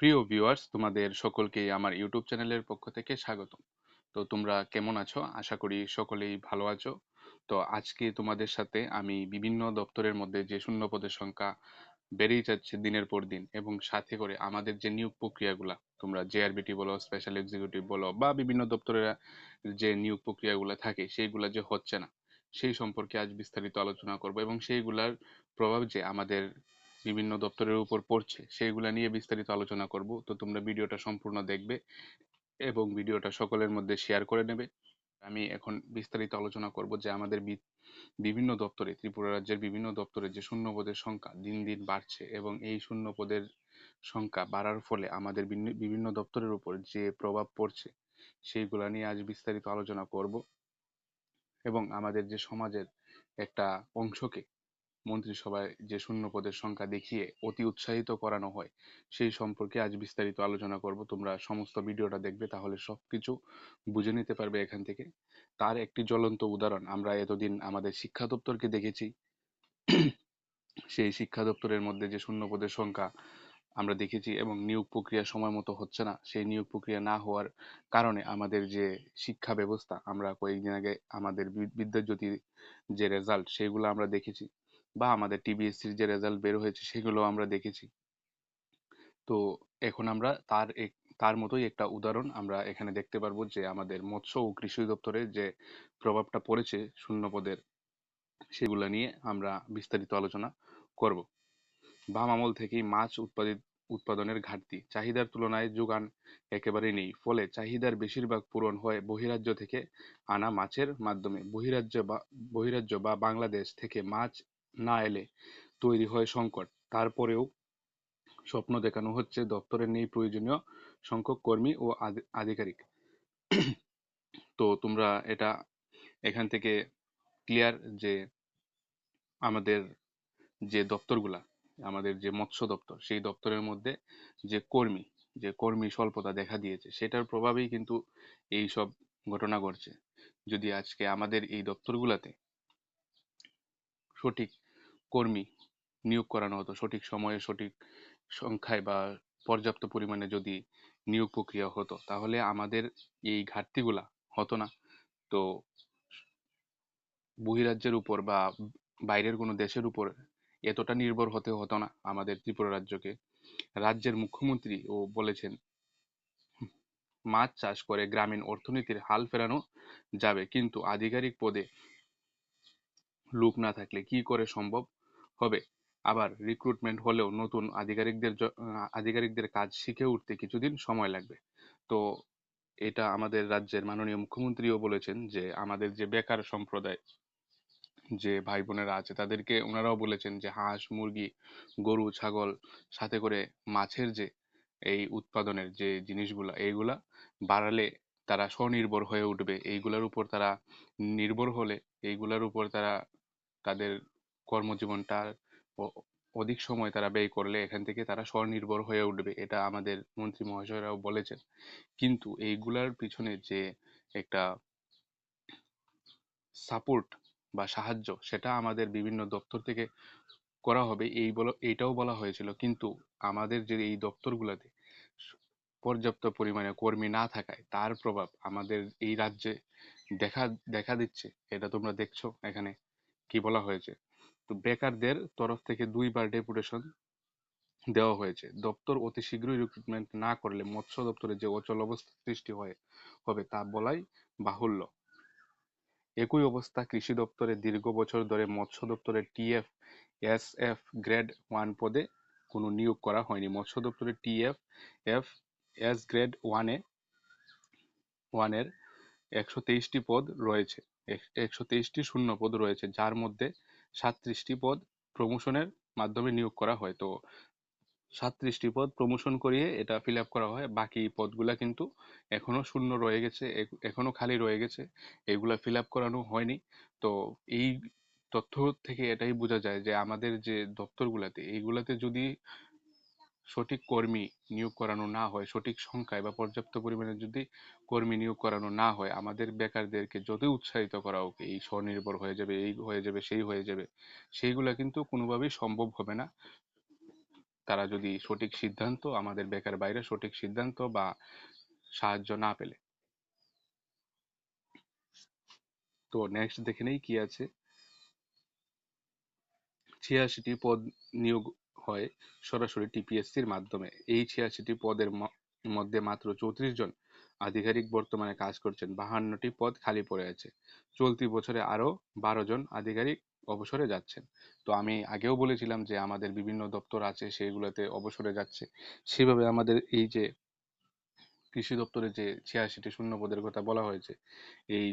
প্রিয় ভিউয়ার্স তোমাদের সকলকেই আমার ইউটিউব চ্যানেলের পক্ষ থেকে স্বাগতম। তো তোমরা কেমন আছো? আশা করি সকলেই ভালো আছো। তো আজকে তোমাদের সাথে আমি বিভিন্ন দপ্তরের মধ্যে যে শূন্য পদের সংখ্যা বেড়েই যাচ্ছে দিনের পর দিন এবং সাথে করে আমাদের যে নিয়োগ প্রক্রিয়াগুলা, তোমরা জেআরবিটি বলো স্পেশাল এক্সিকিউটিভ বলো বা বিভিন্ন দপ্তরের যে নিয়োগ প্রক্রিয়াগুলো থাকে, সেইগুলা যে হচ্ছে না, সেই সম্পর্কে আজ বিস্তারিত আলোচনা করব এবং সেইগুলার প্রভাব যে আমাদের বিভিন্ন দপ্তরের উপর পড়ছে, সেইগুলা নিয়ে বিস্তারিত আলোচনা করব। তো তোমরা ভিডিওটা সম্পূর্ণ দেখবে এবং ভিডিওটা সকলের মধ্যে শেয়ার করে নেবে। আমি এখন বিস্তারিত আলোচনা করব যে আমাদের বিভিন্ন দপ্তরে, ত্রিপুরা রাজ্যের বিভিন্ন দপ্তরে যে শূন্য পদের সংখ্যা দিন দিন বাড়ছে এবং এই শূন্য পদের সংখ্যা বাড়ার ফলে আমাদের বিভিন্ন দপ্তরের উপর যে প্রভাব পড়ছে, সেইগুলা নিয়ে আজ বিস্তারিত আলোচনা করব এবং আমাদের যে সমাজের একটা অংশকে মন্ত্রিসভায় যে শূন্য পদের সংখ্যা দেখিয়ে অতি উৎসাহিত করানো হয়, সেই সম্পর্কে আজ বিস্তারিত আলোচনা করব। তোমরা সমস্ত ভিডিওটা দেখবে, তাহলে সবকিছু বুঝে নিতে পারবে এখান থেকে। তার একটি জ্বলন্ত উদাহরণ, আমরা এতদিন আমাদের শিক্ষা দপ্তরকে দেখেছি। সেই শিক্ষা দপ্তরের মধ্যে যে শূন্য পদের সংখ্যা আমরা দেখেছি এবং নিয়োগ প্রক্রিয়া সময় মতো হচ্ছে না, সেই নিয়োগ প্রক্রিয়া না হওয়ার কারণে আমাদের যে শিক্ষা ব্যবস্থা, আমরা কয়েকদিন আগে আমাদের বিদ্যাজ্যোতি যে রেজাল্ট সেগুলো আমরা দেখেছি। বা আমাদের টিবিএসসির যে রেজাল্ট বের হয়েছে সেগুলো আমরা দেখেছি। তো এখন আমরা তার এক, তার মতোই একটা উদাহরণ আমরা এখানে দেখতে পারব যে আমাদের মৎস্য ও কৃষি দপ্তরে যে প্রভাবটা পড়েছে শূন্য পদের, সেগুলো নিয়ে আমরা বিস্তারিত আলোচনা করব। বাম আমল থেকেই মাছ উৎপাদিত, উৎপাদনের ঘাটতি, চাহিদার তুলনায় যোগান একেবারে নেই। ফলে চাহিদার বেশিরভাগ পূরণ হয় বহিরাজ্য থেকে আনা মাছের মাধ্যমে। বহিরাজ্য বা বহিরাজ্য বা বাংলাদেশ থেকে মাছ না এলে তৈরি হয় সংকট। তারপরেও স্বপ্ন দেখানো হচ্ছে দপ্তরে নেই প্রয়োজনীয় সংখ্যক কর্মী ও আধিকারিক। তো তোমরা এটা এখান থেকে ক্লিয়ার যে আমাদের যে দপ্তরগুলা, আমাদের যে মৎস্য দপ্তর, সেই দপ্তরের মধ্যে যে কর্মী যে কর্মী স্বল্পতা দেখা দিয়েছে, সেটার প্রভাবেই কিন্তু এই সব ঘটনা ঘটছে। যদি আজকে আমাদের এই দপ্তরগুলাতে সঠিক কর্মী নিয়োগ করানো হতো। সঠিক সময়ে সঠিক সংখ্যায় বা পর্যাপ্ত পরিমাণে যদি নিয়োগ প্রক্রিয়া হতো, তাহলে আমাদের এই ঘাটতিগুলা হতো না। তো বহিরাজ্যের উপর বা বাইরের কোনো দেশের উপর এতটা নির্ভর হতে হতো না আমাদের ত্রিপুরা রাজ্যকে। রাজ্যের মুখ্যমন্ত্রী ও বলেছেন, মাছ চাষ করে গ্রামীণ অর্থনীতির হাল ফেরানো যাবে, কিন্তু আধিকারিক পদে লোক না থাকলে কি করে সম্ভব? হবে। আবার রিক্রুটমেন্ট হলেও নতুন আধিকারিকদের আধিকারিকদের কাজ শিখে উঠতে কিছুদিন সময় লাগবে। তো এটা আমাদের রাজ্যের মাননীয় মুখ্যমন্ত্রীও বলেছেন যে, আমাদের যে বেকার সম্প্রদায়, যে ভাই বোনেরা আছে, তাদেরকে ওনারাও বলেছেন যে, হাঁস, মুরগি, গরু, ছাগল, সাথে করে মাছের যে এই উৎপাদনের যে জিনিসগুলা, এইগুলা বাড়ালে তারা স্বনির্ভর হয়ে উঠবে। এইগুলার উপর তারা নির্ভর হলে, এইগুলার উপর তারা তাদের কর্মজীবনটা অধিক সময় তারা ব্যয় করলে এখান থেকে তারা স্বনির্ভর হয়ে উঠবে, এটা আমাদের মন্ত্রী মহাশয়রাও বলেছেন। কিন্তু এইগুলার পিছনে যে একটা সাপোর্ট বা সাহায্য, সেটা আমাদের বিভিন্ন দপ্তর থেকে করা হবে, এই বলো এইটাও বলা হয়েছিল। কিন্তু আমাদের যে এই দপ্তরগুলোতে পর্যাপ্ত পরিমাণে কর্মী না থাকায় তার প্রভাব আমাদের এই রাজ্যে দেখা দেখা দিচ্ছে। এটা তোমরা দেখছ এখানে কি বলা হয়েছে। তো বেকারদের তরফ থেকে দুইবার ডেপুটেশন দেওয়া হয়েছে। দপ্তর অতি শীঘ্রই রিক্রুটমেন্ট না করলে মৎস্য দপ্তরে যে অচল অবস্থা সৃষ্টি হয়, হবে তা বলাই বাহুল্য। একই অবস্থা কৃষি দপ্তরে দীর্ঘ বছর ধরে মৎস্য দপ্তরে TF S F grade one পদে কোনো নিয়োগ করা হয়নি। মৎস্য দপ্তরে টিএফ, এফ, এস গ্রেড ওয়ানে ওয়ানের একশো তেইশটি পদ রয়েছে। একশো তেইশটি শূন্য পদ রয়েছে, যার মধ্যে সাতত্রিশটি পদ প্রমোশনের মাধ্যমে নিয়োগ করা হয়। তো সাতত্রিশটি পদ প্রমোশন করিয়ে এটা ফিল আপ করা হয়। বাকি পদগুলা কিন্তু এখনও শূন্য রয়ে গেছে এখনও খালি রয়ে গেছে, এগুলা ফিল আপ করানো হয়নি। তো এই তথ্য থেকে এটাই বোঝা যায় যে আমাদের যে দপ্তরগুলাতে এইগুলাতে যদি সঠিক কর্মী নিয়োগ করানো না হয়, সঠিক সংখ্যায় বা পর্যাপ্ত পরিমাণে যদি কর্মী নিয়োগ করানো না হয়, আমাদের বেকারদেরকে যতই উৎসাহিত করা হোক, এই স্বনির্ভর হয়ে যাবে, এই হয়ে যাবে, সেই হয়ে যাবে, সেইগুলা কিন্তু কোনোভাবেই সম্ভব হবে না। তারা যদি সঠিক সিদ্ধান্ত, আমাদের বেকার বাইরে সঠিক সিদ্ধান্ত বা সাহায্য না পেলে। তো নেক্সট দেখে নেই কি আছে? ছিয়াশিটি পদ নিয়োগ হয় সরাসরি টিপিএসসির মাধ্যমে। এই ছিয়াশিটি পদের মধ্যে মাত্র চৌত্রিশ জন আধিকারিক বর্তমানে কাজ করছেন। বাহান্নটি পদ খালি পড়ে আছে। চলতি বছরে আরও বারো জন আধিকারিক অবসরে যাচ্ছেন। তো আমি আগেও বলেছিলাম যে আমাদের বিভিন্ন দপ্তর আছে, সেগুলোতে অবসরে যাচ্ছে। সেভাবে আমাদের এই যে কৃষি দপ্তরে যে ছিয়াশিটি শূন্য পদের কথা বলা হয়েছে, এই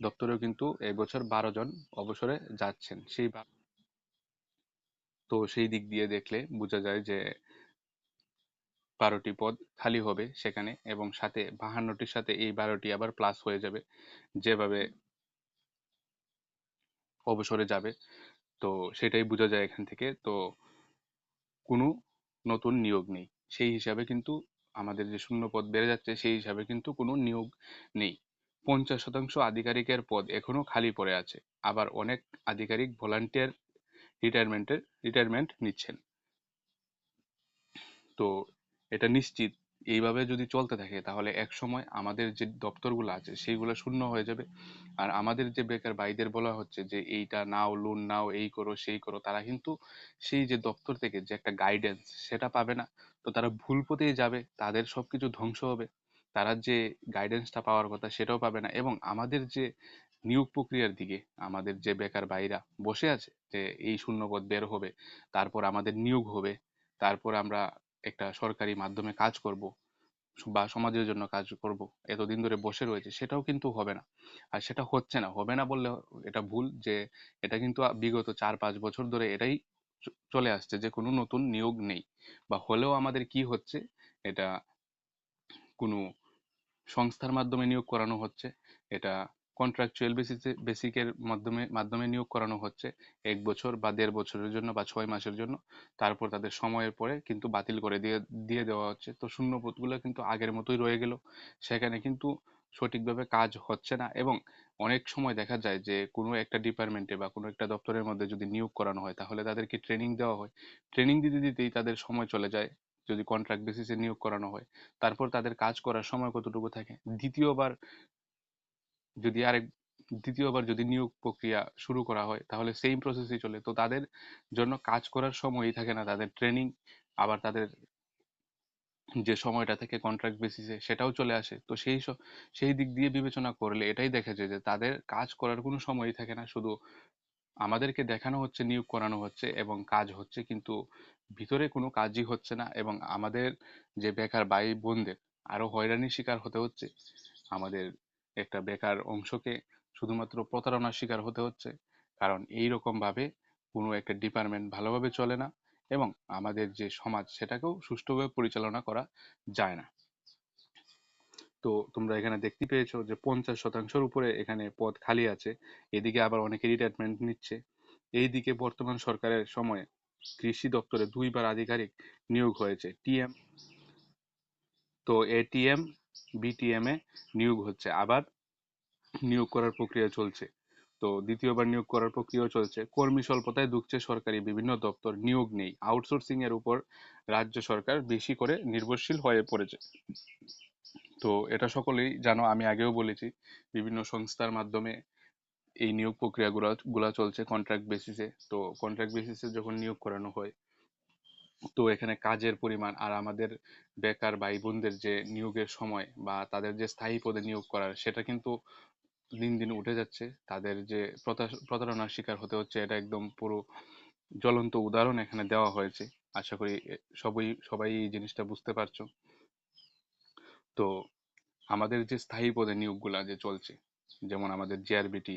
দপ্তরেও কিন্তু এই বছর বারো জন অবসরে যাচ্ছেন। সেই তো সেই দিক দিয়ে দেখলে বোঝা যায় যে বারোটি পদ খালি হবে সেখানে এবং সাথে বাহান্নটির সাথে এই বারোটি আবার প্লাস হয়ে যাবে, যেভাবে অবসরে যাবে। তো সেটাই বোঝা যায় এখান থেকে। তো কোনো নতুন নিয়োগ নেই। সেই হিসাবে কিন্তু আমাদের যে শূন্য পদ বেড়ে যাচ্ছে, সেই হিসাবে কিন্তু কোনো নিয়োগ নেই। পঞ্চাশ শতাংশ আধিকারিকের পদ এখনও খালি পড়ে আছে। আবার অনেক আধিকারিক ভলান্টিয়ার রিটায়ারমেন্টের রিটায়ারমেন্ট নিচ্ছেন। তো এটা নিশ্চিত, এইভাবে যদি চলতে থাকে, তাহলে এক সময় আমাদের যে দপ্তরগুলো আছে, সেইগুলো শূন্য হয়ে যাবে। আর আমাদের যে বেকার ভাইদের বলা হচ্ছে যে, এইটা নাও লোন নাও, এই করো, সেই করো, তারা কিন্তু সেই যে দপ্তর থেকে যে একটা গাইডেন্স সেটা পাবে না। তো তারা ভুল পথেই যাবে, তাদের সবকিছু ধ্বংস হবে। তারা যে গাইডেন্সটা পাওয়ার কথা, সেটাও পাবে না। এবং আমাদের যে নিয়োগ প্রক্রিয়ার দিকে আমাদের যে বেকার ভাইরা বসে আছে যে এই শূন্যপদ বের হবে, তারপর আমাদের নিয়োগ হবে, তারপর আমরা একটা সরকারি মাধ্যমে কাজ করব বা সমাজের জন্য কাজ করব, এতদিন ধরে বসে রয়েছে, সেটাও কিন্তু হবে না। আর সেটা হচ্ছে না, হবে না বললে এটা ভুল যে এটা কিন্তু বিগত চার পাঁচ বছর ধরে এটাই চলে আসছে যে কোনো নতুন নিয়োগ নেই বা হলেও আমাদের কি হচ্ছে, এটা কোনো সংস্থার মাধ্যমে নিয়োগ করানো হচ্ছে, এটা কন্ট্রাকচুয়াল বেসিসে বেসিকের মাধ্যমে মাধ্যমে নিয়োগ করানো হচ্ছে। এক বছর বা দেড় বছরের জন্য বা ছয় মাসের জন্য। তারপর তাদের সময়ের পরে কিন্তু বাতিল করে দিয়ে দিয়ে দেওয়া হচ্ছে। তো শূন্য পদগুলো কিন্তু আগের মতোই রয়ে গেল। সেখানে কিন্তু সঠিকভাবে কাজ হচ্ছে না এবং অনেক সময় দেখা যায় যে কোনো একটা ডিপার্টমেন্টে বা কোনো একটা দপ্তরের মধ্যে যদি নিয়োগ করানো হয়, তাহলে তাদেরকে ট্রেনিং দেওয়া হয়। ট্রেনিং দিতে দিতেই তাদের সময় চলে যায় যদি কন্ট্রাক্ট বেসিসে নিয়োগ করানো হয়। তারপর তাদের কাজ করার সময় কতটুকু থাকে? দ্বিতীয়বার যদি আরেক, দ্বিতীয়বার যদি নিয়োগ প্রক্রিয়া শুরু করা হয়, তাহলে সেম প্রসেসই চলে। তো তাদের জন্য কাজ করার সময়ই থাকে না। তাদের ট্রেনিং আবার তাদের যে সময়টা থেকে কন্ট্রাক্ট বেসিসে সেটাও চলে আসে। তো সেই সেই দিক দিয়ে বিবেচনা করলে এটাই দেখা যায় যে তাদের কাজ করার কোনো সময়ই থাকে না। শুধু আমাদেরকে দেখানো হচ্ছে, নিয়োগ করানো হচ্ছে এবং কাজ হচ্ছে, কিন্তু ভিতরে কোনো কাজই হচ্ছে না এবং আমাদের যে বেকার ভাই বোনদের আরও হয়রানির শিকার হতে হচ্ছে। আমাদের একটা বেকার অংশকে শুধুমাত্র প্রতারণার শিকার হতে হচ্ছে। কারণ এই রকম ভাবে কোনো একটা ডিপার্টমেন্ট ভালোভাবে চলে না এবং আমাদের যে সমাজ সেটাকেও সুষ্ঠুভাবে পরিচালনা করা যায় না। তো তোমরা এখানে দেখতে পেয়েছ যে পঞ্চাশ শতাংশের উপরে এখানে পদ খালি আছে, এদিকে আবার অনেকে রিটায়ারমেন্ট নিচ্ছে। এইদিকে বর্তমান সরকারের সময়ে কৃষি দপ্তরে দুইবার আধিকারিক নিয়োগ হয়েছে টিএম তো এটিএম বিটিএম নিয়োগ হচ্ছে। আবার নিয়োগ করার প্রক্রিয়া চলছে। তো দ্বিতীয়বার নিয়োগ করার প্রক্রিয়াও চলছে। কর্মী স্বল্পতায় দুঃখছে সরকারি বিভিন্ন দপ্তর। নিয়োগ নেই। আউটসোর্সিং এর উপর রাজ্য সরকার বেশি করে নির্ভরশীল হয়ে পড়েছে। তো এটা সকলেই জানো, আমি আগেও বলেছি, বিভিন্ন সংস্থার মাধ্যমে এই নিয়োগ প্রক্রিয়া গুলা গুলা চলছে কন্ট্রাক্ট বেসিসে তো কন্ট্রাক্ট বেসিসে যখন নিয়োগ করানো হয় তো এখানে কাজের পরিমাণ আর আমাদের বেকার ভাই বোনদের যে নিয়োগের সময় বা তাদের যে স্থায়ী পদে নিয়োগ করার, সেটা কিন্তু দিন দিন উঠে যাচ্ছে। তাদের যে প্রতা- প্রতারণার শিকার হতে হচ্ছে, এটা একদম পুরো জ্বলন্ত উদাহরণ এখানে দেওয়া হয়েছে। আশা করি সবাই সবাই এই জিনিসটা বুঝতে পারছ। তো আমাদের যে স্থায়ী পদে নিয়োগগুলা যে চলছে, যেমন আমাদের জেআরবিটি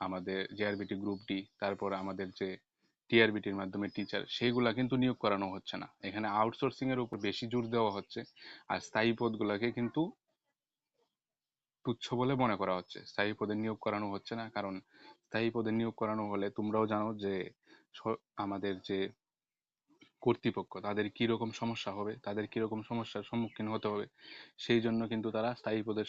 আমাদের জেআরবিটি গ্রুপ ডি তারপর আমাদের যে টিআরবিটির মাধ্যমে টিচার সেইগুলা কিন্তু নিয়োগ করানো হচ্ছে না। এখানে আউটসোর্সিং এর উপর বেশি জোর দেওয়া হচ্ছে আর স্থায়ী পদগুলাকে কিন্তু তুচ্ছ বলে মনে করা হচ্ছে। স্থায়ী পদে নিয়োগ করানো হচ্ছে না, কারণ স্থায়ী পদে নিয়োগ করানো হলে তোমরাও জানো যে আমাদের যে কর্তৃপক্ষ, তাদের কি রকম সমস্যা হবে, তাদের কি রকম সমস্যার সম্মুখীন হতে হবে, সেই জন্য কিন্তু তারা স্থায়ী পদে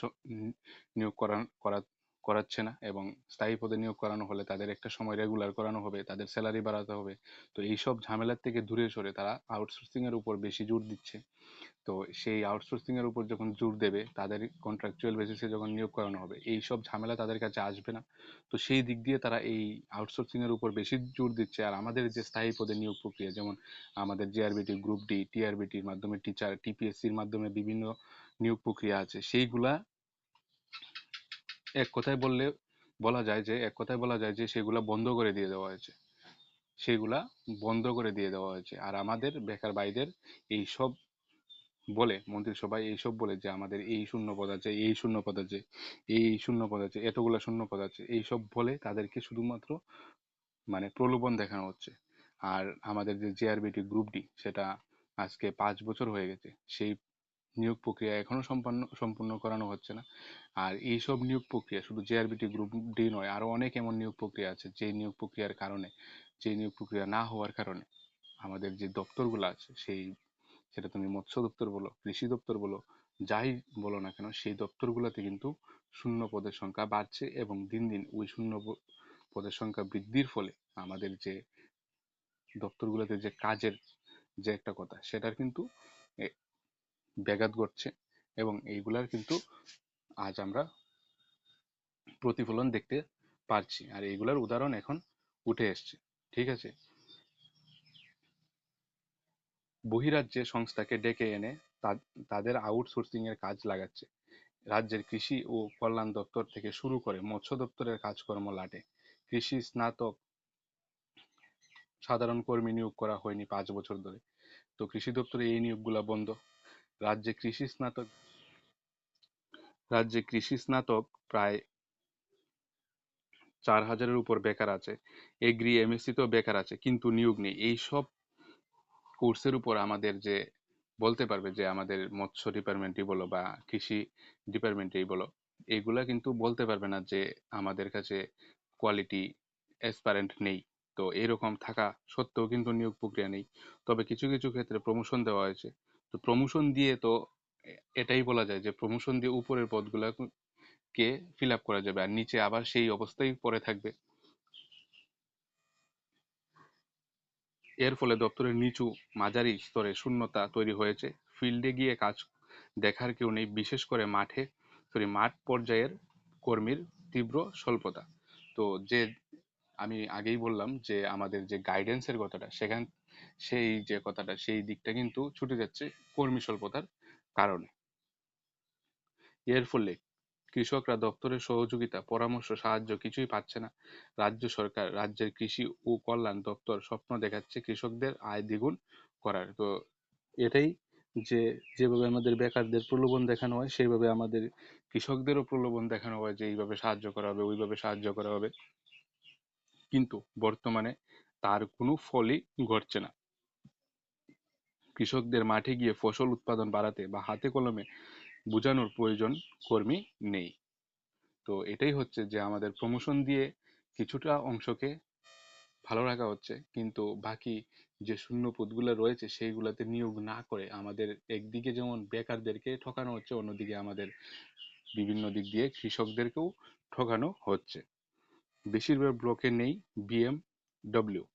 নিয়োগ করা করা করাচ্ছে না এবং স্থায়ী পদে নিয়োগ করানো হলে তাদের একটা সময় রেগুলার করানো হবে, তাদের স্যালারি বাড়াতে হবে। তো এইসব ঝামেলার থেকে দূরে সরে তারা আউটসোর্সিং এর উপর বেশি জোর দিচ্ছে। তো সেই আউটসোর্সিং এর উপর যখন জোর দেবে, তাদের কন্ট্রাকচুয়াল বেসিসে যখন নিয়োগ করানো হবে এই সব ঝামেলা তাদের কাছে আসবে না। তো সেই দিক দিয়ে তারা এই আউটসোর্সিং এর উপর বেশি জোর দিচ্ছে। আর আমাদের যে স্থায়ী পদে নিয়োগ প্রক্রিয়া, যেমন আমাদের জিআরবিটি গ্রুপ ডি টিআরবিটির মাধ্যমে টিচার টিপিএসসির মাধ্যমে বিভিন্ন নিয়োগ প্রক্রিয়া আছে, সেইগুলা এক কথায় বললে বলা যায় যে, এক কথায় বলা যায় যে, সেগুলা বন্ধ করে দিয়ে দেওয়া হয়েছে। সেগুলা বন্ধ করে দিয়ে দেওয়া হয়েছে। আর আমাদের বেকার ভাইদের এই সব বলে মন্ত্রিসভায় এইসব বলে যে, আমাদের এই শূন্য পদ আছে, এই শূন্য পদ আছে, এই শূন্য পদ আছে, এতগুলো শূন্য পদ আছে এইসব বলে তাদেরকে শুধুমাত্র মানে প্রলোভন দেখানো হচ্ছে। আর আমাদের যে জেআরবিটি গ্রুপ ডি সেটা আজকে পাঁচ বছর হয়ে গেছে। সেই নিয়োগ প্রক্রিয়া এখনও সম্পন্ন, সম্পূর্ণ করানো হচ্ছে না। আর এইসব নিয়োগ প্রক্রিয়া, শুধু জেআরবিটি গ্রুপ ডি নয়, আরও অনেক এমন নিয়োগ প্রক্রিয়া আছে যে নিয়োগ প্রক্রিয়ার কারণে, যে নিয়োগ প্রক্রিয়া না হওয়ার কারণে আমাদের যে দপ্তরগুলো আছে, সেই, সেটা তুমি মৎস্য দপ্তর বলো, কৃষি দপ্তর বলো, যাই বলো না কেন, সেই দপ্তরগুলোতে কিন্তু শূন্য পদের সংখ্যা বাড়ছে এবং দিন দিন ওই শূন্য পদের সংখ্যা বৃদ্ধির ফলে আমাদের যে দপ্তরগুলোতে যে কাজের যে একটা কথা, সেটার কিন্তু ব্যাঘাত ঘটছে এবং এইগুলার কিন্তু আজ আমরা প্রতিফলন দেখতে পারছি। আর এইগুলার উদাহরণ এখন উঠে এসছে, ঠিক আছে? বহিরাজ্যে সংস্থাকে ডেকে এনে তাদের আউটসোর্সিং এর কাজ লাগাচ্ছে। রাজ্যের কৃষি ও কল্যাণ দপ্তর থেকে শুরু করে মৎস্য দপ্তরের কাজকর্ম লাটে। কৃষি স্নাতক সাধারণ কর্মী নিয়োগ করা হয়নি পাঁচ বছর ধরে। তো কৃষি দপ্তরে এই নিয়োগগুলা বন্ধ। রাজ্যে কৃষি স্নাতক, রাজ্যে কৃষি স্নাতক প্রায় চার হাজারের উপর বেকার আছে। এগ্রি এমএসসি তো বেকার আছে, কিন্তু নিয়োগ নেই। এই সব কোর্সের উপর আমাদের যে, বলতে পারবে যে আমাদের মৎস্য ডিপার্টমেন্টই বলো বা কৃষি ডিপার্টমেন্টেই বলো এইগুলা কিন্তু বলতে পারবে না যে আমাদের কাছে কোয়ালিটি অ্যাসপারেন্ট নেই। তো এরকম থাকা সত্ত্বেও কিন্তু নিয়োগ প্রক্রিয়া নেই। তবে কিছু কিছু ক্ষেত্রে প্রমোশন দেওয়া হয়েছে। তো প্রমোশন দিয়ে তো এটাই বলা যায় যে প্রমোশন দিয়ে উপরের পদগুলোকে ফিল আপ করা যাবে, আর নিচে আবার সেই অবস্থায় পড়ে থাকবে। এর ফলে দপ্তরের নিচু মাঝারি স্তরে শূন্যতা তৈরি হয়েছে। ফিল্ডে গিয়ে কাজ দেখার কেউ নেই, বিশেষ করে মাঠে সরি মাঠ পর্যায়ের কর্মীর তীব্র স্বল্পতা। তো যে, আমি আগেই বললাম যে আমাদের যে গাইডেন্সের কথাটা, সেখান সেই যে কথাটা, সেই দিকটা কিন্তু ছুটে যাচ্ছে কর্মী স্বল্পতার কারণে। এর ফলে কৃষকরা দপ্তরের সহযোগিতা, পরামর্শ, সাহায্য কিছুই পাচ্ছে না। রাজ্য সরকার, রাজ্যের কৃষি ও কল্যাণ দপ্তর স্বপ্ন দেখাচ্ছে কৃষকদের আয় দ্বিগুণ করার। তো এটাই যে, যেভাবে আমাদের বেকারদের প্রলোভন দেখানো হয়, সেইভাবে আমাদের কৃষকদেরও প্রলোভন দেখানো হয় যে, এইভাবে সাহায্য করা হবে, ওইভাবে সাহায্য করা হবে। কিন্তু বর্তমানে তার কোনো ফলই ঘটছে না। কৃষকদের মাঠে গিয়ে ফসল উৎপাদন বাড়াতে বা হাতে কলমে বোঝানোর প্রয়োজন কর্মী নেই। তো এটাই হচ্ছে যে আমাদের প্রমোশন দিয়ে কিছুটা অংশকে ভালো রাখা হচ্ছে, কিন্তু বাকি যে শূন্য পদগুলো রয়েছে সেইগুলোতে নিয়োগ না করে আমাদের একদিকে যেমন বেকারদেরকে ঠকানো হচ্ছে, অন্যদিকে আমাদের বিভিন্ন দিক দিয়ে কৃষকদেরকেও ঠকানো হচ্ছে। বেশিরভাগ ব্লকে নেই বিএমডব্লিউ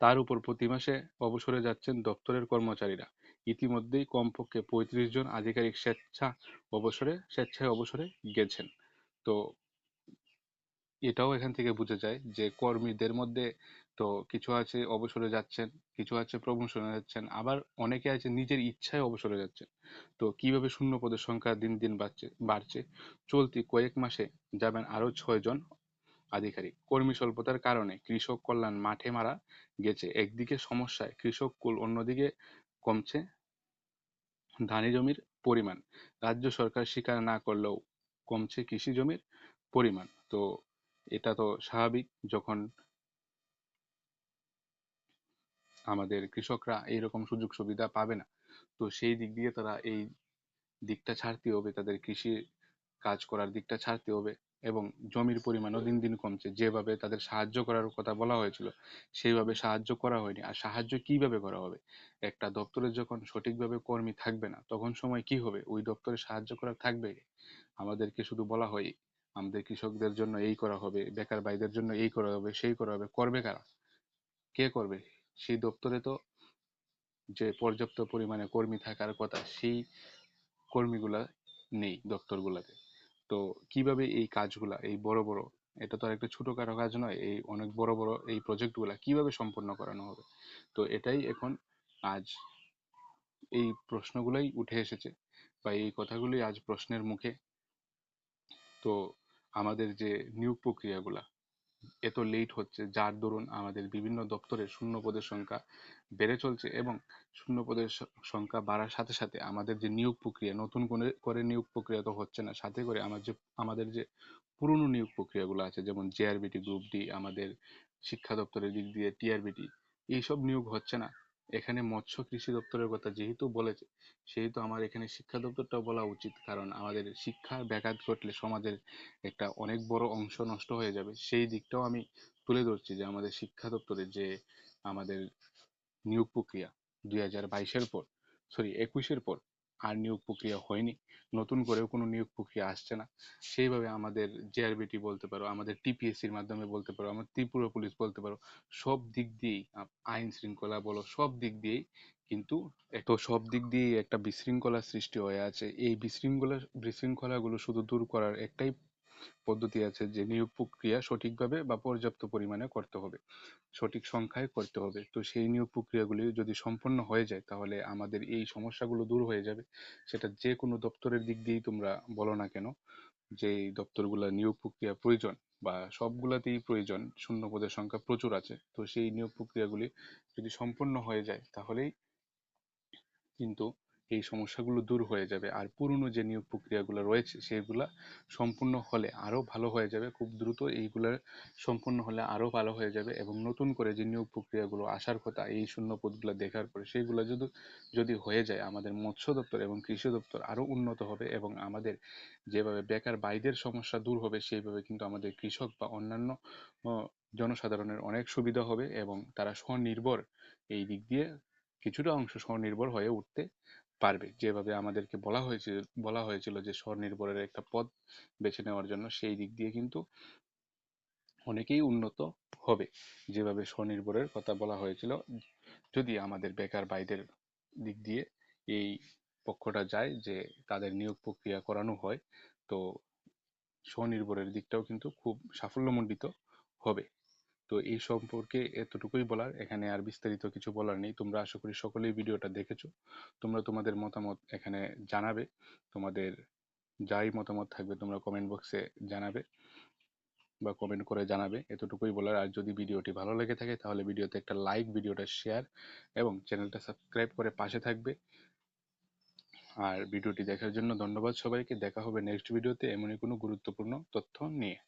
তার উপর প্রতি মাসে অবসরে যাচ্ছেন দপ্তরের কর্মচারীরা। ইতিমধ্যেই কমপক্ষে পঁয়ত্রিশ জন আধিকারিক স্বেচ্ছা অবসরে, স্বেচ্ছায় অবসরে গেছেন। তো এটাও এখান থেকে বোঝা যায় যে কর্মীদের মধ্যে তো কিছু আছে অবসরে যাচ্ছেন, কিছু আছে প্রমোশনে যাচ্ছেন, আবার অনেকে আছে নিজের ইচ্ছায় অবসরে যাচ্ছেন। তো কীভাবে শূন্য পদের সংখ্যা দিন দিন বাড়ছে বাড়ছে? চলতি কয়েক মাসে যাবেন আরও ছয় জন আধিকারিক। কর্মী স্বল্পতার কারণে কৃষক কল্যাণ মাঠে মারা গেছে। একদিকে সমস্যায় কৃষক কুল, অন্যদিকে কমছে ধানি জমির পরিমাণ। রাজ্য সরকার স্বীকার না করলেও কমছে কৃষি জমির পরিমাণ। তো এটা তো স্বাভাবিক যখন আমাদের কৃষকরা এইরকম সুযোগ সুবিধা পাবে না, তো সেই দিক দিয়ে তারা এই দিকটা ছাড়তে হবে, তাদের কৃষি কাজ করার দিকটা ছাড়তে হবে। এবং জমির পরিমাণও দিন দিন কমছে। যেভাবে তাদের সাহায্য করার কথা বলা হয়েছিল, সেইভাবে সাহায্য করা হয়নি। আর সাহায্য কীভাবে করা হবে? একটা দপ্তরে যখন সঠিকভাবে কর্মী থাকবে না, তখন সময় কি হবে? ওই দপ্তরে সাহায্য করার থাকবে? আমাদেরকে শুধু বলা হয়, আমাদের কৃষকদের জন্য এই করা হবে, বেকার ভাইদের জন্য এই করা হবে, সেই করা হবে। করবে কারা? কে করবে? সেই দপ্তরে তো যে পর্যাপ্ত পরিমাণে কর্মী থাকার কথা, সেই কর্মীগুলা নেই দপ্তরগুলাতে। তো কীভাবে এই কাজগুলা, এই বড় বড়, এটা তো আর একটা ছোটখাটো কাজ নয়, এই অনেক বড় বড় এই প্রজেক্টগুলা কীভাবে সম্পন্ন করানো হবে? তো এটাই এখন আজ এই প্রশ্নগুলাই উঠে এসেছে বা এই কথাগুলি আজ প্রশ্নের মুখে। তো আমাদের যে নিয়োগ প্রক্রিয়াগুলা এত লেট হচ্ছে, যার দরুন আমাদের বিভিন্ন দপ্তরে শূন্য পদের সংখ্যা বেড়ে চলছে এবং শূন্য পদের সংখ্যা বাড়ার সাথে সাথে আমাদের যে নিয়োগ প্রক্রিয়া, নতুন করে করে নিয়োগ প্রক্রিয়া তো হচ্ছে না, সাথে করে আমার যে, আমাদের যে পুরনো নিয়োগ প্রক্রিয়াগুলো আছে, যেমন জেআরবিটি গ্রুপ ডি আমাদের শিক্ষা দপ্তরের দিক দিয়ে টিআরবিটি এইসব নিয়োগ হচ্ছে না। এখানে মৎস্য কৃষি দপ্তরের কথা যেহেতু বলেছে, সেহেতু আমার এখানে শিক্ষা দপ্তরটাও বলা উচিত। কারণ আমাদের শিক্ষার ব্যাঘাত ঘটলে সমাজের একটা অনেক বড় অংশ নষ্ট হয়ে যাবে। সেই দিকটাও আমি তুলে ধরছি যে আমাদের শিক্ষা দপ্তরের যে আমাদের নিয়োগ প্রক্রিয়া দুই হাজার বাইশের পর সরি একুশের পর আর নিয়োগ প্রক্রিয়া হয়নি। নতুন করেও কোনো নিয়োগ প্রক্রিয়া আসছে না। সেইভাবে আমাদের জেআরবিটি বলতে পারো, আমাদের টিপিএসসির মাধ্যমে বলতে পারো, আমাদের ত্রিপুরা পুলিশ বলতে পারো, সব দিক দিয়েই আইন শৃঙ্খলা বলো, সব দিক দিয়েই কিন্তু এত সব দিক দিয়েই একটা বিশৃঙ্খলা সৃষ্টি হয়ে আছে। এই বিশৃঙ্খলা, বিশৃঙ্খলাগুলো শুধু দূর করার একটাই পদ্ধতি আছে যে নিয়োগ প্রক্রিয়া সঠিকভাবে বা পর্যাপ্ত পরিমাণে করতে হবে। সঠিক সংখ্যায় করতে হবে। তো সেই নিয়োগ প্রক্রিয়াগুলি যদি সম্পন্ন হয়ে যায়, তাহলে আমাদের এই সমস্যাগুলো দূর হয়ে যাবে। সেটা যে কোনো দপ্তরের দিক দিয়েই তোমরা বলো না কেন, যে দপ্তরগুলো নিয়োগ প্রক্রিয়া প্রয়োজন বা সবগুলাতেই প্রয়োজন, শূন্য পদের সংখ্যা প্রচুর আছে। তো সেই নিয়োগ প্রক্রিয়াগুলি যদি সম্পন্ন হয়ে যায়, তাহলেই কিন্তু এই সমস্যাগুলো দূর হয়ে যাবে। আর পুরনো যে নিয়োগ প্রক্রিয়াগুলো রয়েছে, সেগুলা সম্পূর্ণ হলে আরও ভালো হয়ে যাবে। খুব দ্রুত এইগুলা সম্পূর্ণ হলে আরও ভালো হয়ে যাবে এবং নতুন করে যে নিয়োগ প্রক্রিয়াগুলো আসার কথা, এই শূন্য পদগুলো দেখার পরে সেগুলো যদি যদি হয়ে যায়, আমাদের মৎস্য দপ্তর এবং কৃষি দপ্তর আরও উন্নত হবে এবং আমাদের যেভাবে বেকার বাইদের সমস্যা দূর হবে, সেইভাবে কিন্তু আমাদের কৃষক বা অন্যান্য জনসাধারণের অনেক সুবিধা হবে এবং তারা স্বনির্ভর এই দিক দিয়ে কিছুটা অংশ স্বনির্ভর হয়ে উঠতে পারবে। যেভাবে আমাদেরকে বলা হয়েছিল বলা হয়েছিল যে স্বনির্ভরের একটা পথ বেছে নেওয়ার জন্য সেই দিক দিয়ে কিন্তু অনেকেই উন্নত হবে। যেভাবে স্বনির্ভরের কথা বলা হয়েছিল, যদি আমাদের বেকার ভাইদের দিক দিয়ে এই পক্ষটা যায় যে তাদের নিয়োগ প্রক্রিয়া করানো হয়, তো স্বনির্ভরের দিকটাও কিন্তু খুব সাফল্যমণ্ডিত হবে। তো এই সম্পর্কে এতটুকুই বলার। এখানে আর বিস্তারিত কিছু বলার নেই। তোমরা আশা করি সকলেই ভিডিওটা দেখেছ। তোমরা তোমাদের মতামত এখানে জানাবে। তোমাদের যাই মতামত থাকবে তোমরা কমেন্ট বক্সে জানাবে বা কমেন্ট করে জানাবে এতটুকুই বলার। আর যদি ভিডিওটি ভালো লেগে থাকে তাহলে ভিডিওতে একটা লাইক ভিডিওটা শেয়ার এবং চ্যানেলটা সাবস্ক্রাইব করে পাশে থাকবে। আর ভিডিওটি দেখার জন্য ধন্যবাদ সবাইকে। দেখা হবে নেক্সট ভিডিওতে এমনই কোনো গুরুত্বপূর্ণ তথ্য নিয়ে।